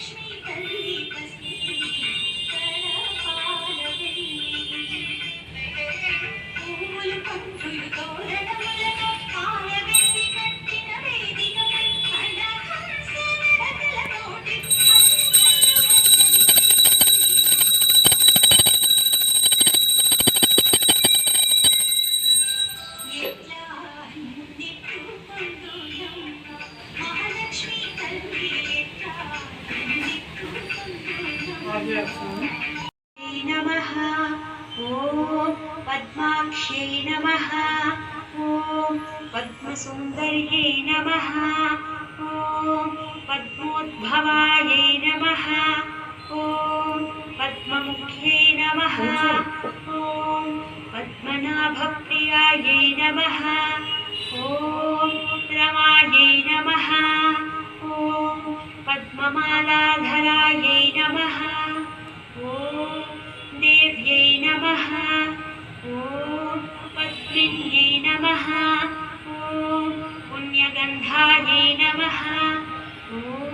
Lakshmi. नमः ॐ पद्माक्षे नमः ॐ पद्मसुन्दर्ये नमः ॐ पद्मोद्भवायै नमः ॐ पद्ममुख्यै नमः ॐ पद्मनाभप्रियायै नमः ॐ रमायै नमः ॐ पद्ममाला पद्मिन्यै नमः। ॐ पुण्यगन्धायै नमः। ॐ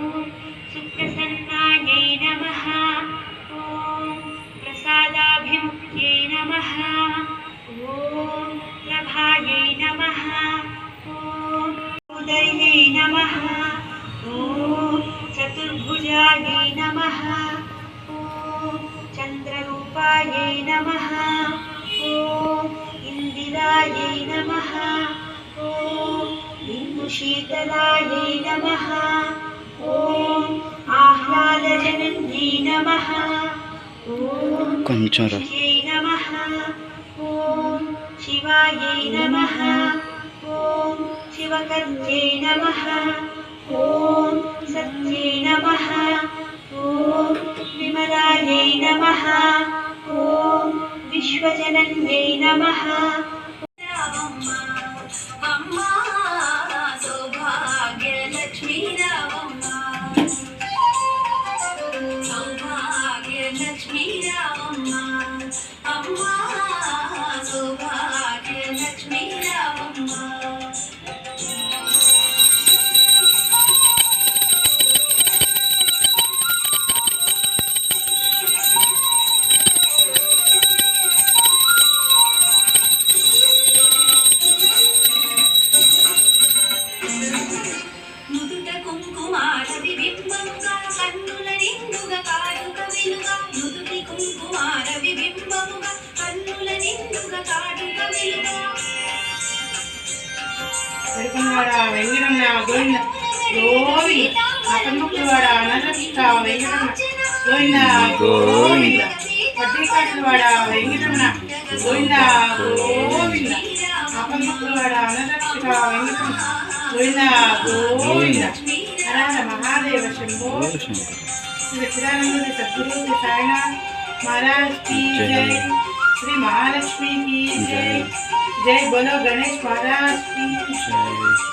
शीतलायै नमः। ॐ आह्लादजनन्यै नमः। ॐ नमः। ॐ शिवायै नमः। ॐ शिवकर्त्यै नमः। ॐ सत्यै नमः। ॐ विमलायै नमः। ॐ विश्वजनन्यै नमः। నుదుట కుంకుమార విబింబముగా కన్నుల నిండుగా కాటుక వెలుగా నుదుటి కుంకుమార విబింబముగా కన్నుల నిండుగా కాటుక వెలుగా పెడుకున్నవాడ వెంగిరమ్మ గోవింద గోవింద అపన్ముక్కువాడ అనరక్ష వెంకటమ్మ గోవింద గోవింద పట్టికాసువాడ వెంకటమ్మ గోవింద గోవింద అపన్ముక్కువాడ అనరక్ష వెంకటమ్మ గోవింద గోవింద महादेव शंभो सच्चिदानंद सदगुरु के साईनाथ जय श्री महालक्ष्मी की जय जय बोलो गणेश महाराज की जय